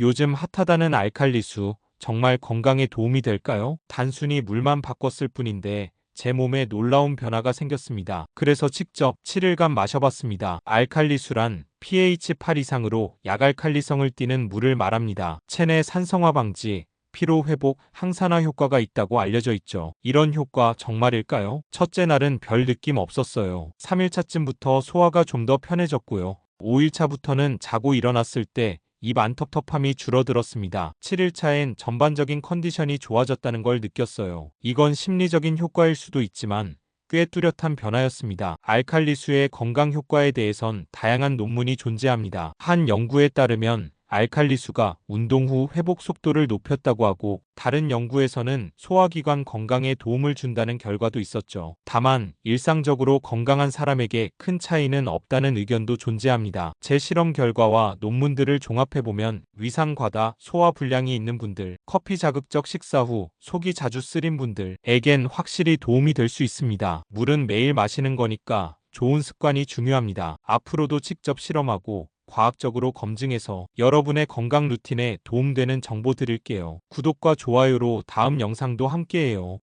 요즘 핫하다는 알칼리수 정말 건강에 도움이 될까요? 단순히 물만 바꿨을 뿐인데 제 몸에 놀라운 변화가 생겼습니다. 그래서 직접 7일간 마셔봤습니다. 알칼리수란 pH 8 이상으로 약알칼리성을 띠는 물을 말합니다. 체내 산성화 방지, 피로 회복, 항산화 효과가 있다고 알려져 있죠. 이런 효과 정말일까요? 첫째 날은 별 느낌 없었어요. 3일차쯤부터 소화가 좀 더 편해졌고요. 5일차부터는 자고 일어났을 때 입 안텁텁함이 줄어들었습니다. 7일차엔 전반적인 컨디션이 좋아졌다는 걸 느꼈어요. 이건 심리적인 효과일 수도 있지만 꽤 뚜렷한 변화였습니다. 알칼리수의 건강 효과에 대해선 다양한 논문이 존재합니다. 한 연구에 따르면 알칼리수가 운동 후 회복 속도를 높였다고 하고 다른 연구에서는 소화기관 건강에 도움을 준다는 결과도 있었죠. 다만 일상적으로 건강한 사람에게 큰 차이는 없다는 의견도 존재합니다. 제 실험 결과와 논문들을 종합해보면 위상 과다, 소화 불량이 있는 분들, 커피 자극적 식사 후 속이 자주 쓰린 분들에겐 확실히 도움이 될 수 있습니다. 물은 매일 마시는 거니까 좋은 습관이 중요합니다. 앞으로도 직접 실험하고 과학적으로 검증해서 여러분의 건강 루틴에 도움되는 정보 드릴게요. 구독과 좋아요로 다음 영상도 함께해요.